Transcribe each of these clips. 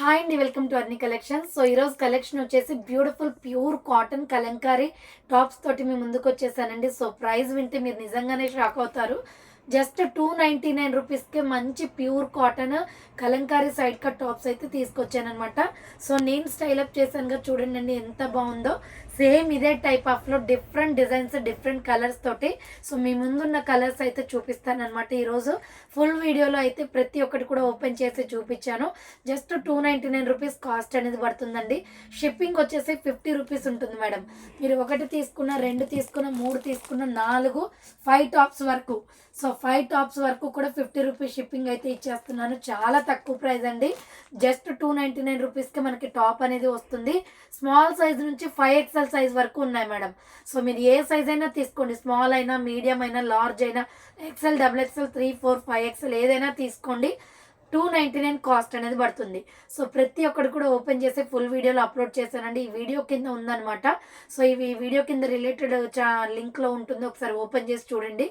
Hi అండి welcome to Arni collection so ఈరోజు collection వచ్చేసి beautiful pure cotton Kalamkari. Tops తోటి మీ ముందుకు వచ్చేసానండి. సో ప్రైస్ వింటే మీరు నిజంగానే షాక్ అవుతారు. జస్ట్ టూ నైంటీ నైన్ రూపీస్కి మంచి pure cotton Kalamkari side cut tops అయితే తీసుకొచ్చానమాట సో నేను స్టైల్ అప్ చేశానుగా చూడండి ఎంత బాగుందో. సేమ్ ఇదే టైప్ ఆఫ్లో డిఫరెంట్ డిజైన్స్ డిఫరెంట్ కలర్స్ తోటి. సో మీ ముందున్న కలర్స్ అయితే చూపిస్తానమాట ఈరోజు. ఫుల్ వీడియోలో అయితే ప్రతి ఒక్కటి కూడా ఓపెన్ చేసి చూపించాను. Just two ninety nine rupees cost అనేది పడుతుందండి. షిప్పింగ్ వచ్చేసి ఫిఫ్టీ రూపీస్ ఉంటుంది మేడం. మీరు ఒకటి తీసుకున్న రెండు తీసుకున్న మూడు తీసుకున్న నాలుగు ఫైవ్ టాప్స్ వరకు. సో ఫైవ్ టాప్స్ వరకు కూడా ఫిఫ్టీ రూపీస్ షిప్పింగ్ అయితే ఇచ్చేస్తున్నాను. చాలా తక్కువ ప్రైస్ అండి. జస్ట్ టూ నైంటీ నైన్ రూపీస్కి మనకి టాప్ అనేది వస్తుంది. స్మాల్ సైజ్ నుంచి ఫైవ్ ఎక్స్ఎల్ సైజ్ వరకు ఉన్నాయి మేడం. సో మీరు ఏ సైజ్ అయినా తీసుకోండి. స్మాల్ అయినా మీడియం అయినా లార్జ్ అయినా XL double XL three four five XL ఏదైనా తీసుకోండి. టూ నైంటీ నైన్ కాస్ట్ అనేది పడుతుంది. సో ప్రతి ఒక్కటి కూడా ఓపెన్ చేసి ఫుల్ వీడియోలో అప్లోడ్ చేశానండి. ఈ వీడియో కింద ఉందన్నమాట. సో ఇవి వీడియో కింద రిలేటెడ్ చా లింక్లో ఉంటుంది. ఒకసారి ఓపెన్ చేసి చూడండి.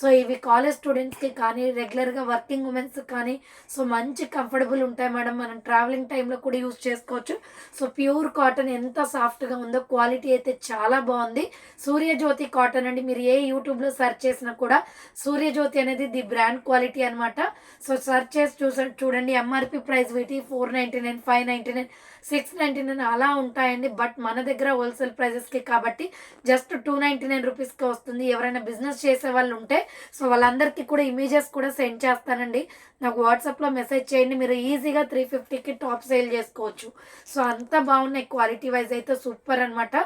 సో ఇవి కాలేజ్ స్టూడెంట్స్కి కానీ రెగ్యులర్గా వర్కింగ్ ఉమెన్స్ కానీ సో మంచి కంఫర్టబుల్ ఉంటాయి మేడం. మనం ట్రావెలింగ్ టైంలో కూడా యూస్ చేసుకోవచ్చు. సో ప్యూర్ కాటన్ ఎంత సాఫ్ట్గా ఉందో క్వాలిటీ అయితే చాలా బాగుంది. సూర్యజ్యోతి కాటన్ అండి. మీరు ఏ యూట్యూబ్లో సెర్చ్ చేసినా కూడా సూర్యజ్యోతి అనేది ది బ్రాండ్ క్వాలిటీ అనమాట సో సెర్చ్ చేసి చూసి చూడండి ఎంఆర్పి ప్రైస్ వీటి four ninety nine five ninety nine six ninety nine అలా ఉంటాయండి. బట్ మన దగ్గర హోల్సేల్ ప్రైజెస్కి కాబట్టి జస్ట్ టూ నైంటీ నైన్ రూపీస్కి వస్తుంది. ఎవరైనా బిజినెస్ చేసే వాళ్ళు ఉంటే సో వాళ్ళందరికీ కూడా ఇమేజెస్ కూడా సెండ్ చేస్తానండి. నాకు వాట్సాప్లో మెసేజ్ చేయండి. మీరు ఈజీగా త్రీ ఫిఫ్టీకి టాప్ సేల్ చేసుకోవచ్చు. సో అంత బాగున్నాయి క్వాలిటీ వైజ్ అయితే సూపర్ అనమాట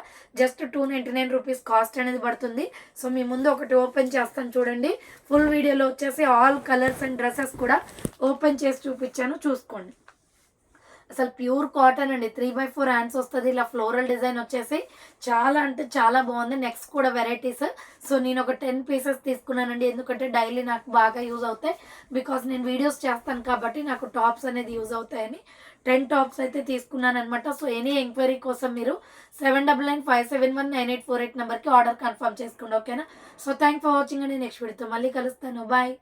just two ninety nine rupees cost అనేది పడుతుంది. సో మీ ముందు ఒకటి ఓపెన్ చేస్తాను చూడండి. ఫుల్ వీడియోలో వచ్చేసి ఆల్ కలర్స్ అండ్ డ్రెస్సెస్ కూడా ఓపెన్ చేసి చూపించాను. చూసుకోండి. అసలు ప్యూర్ కాటన్ అండి. త్రీ బై ఫోర్ హ్యాండ్స్ వస్తుంది. ఇలా ఫ్లోరల్ డిజైన్ వచ్చేసి చాలా అంటే చాలా బాగుంది. నెక్స్ట్ కూడా వెరైటీస్. సో నేను ఒక టెన్ పీసెస్ తీసుకున్నానండి. ఎందుకంటే డైలీ నాకు బాగా యూజ్ అవుతాయి. బికాస్ నేను వీడియోస్ చేస్తాను కాబట్టి నాకు టాప్స్ అనేది యూజ్ అవుతాయని. టెన్ టాప్స్ అయితే తీసుకున్నాను అనమాట సో ఎనీ ఎంక్వైరీ కోసం మీరు seven double nine five seven one nine eight four eight నెంబర్కి ఆర్డర్ కన్ఫర్మ్ చేసుకోండి. ఓకేనా? సో థ్యాంక్ ఫర్ వాచింగ్ అండి. నెక్స్ట్ వీడియోతో మళ్ళీ కలుస్తాను. బాయ్.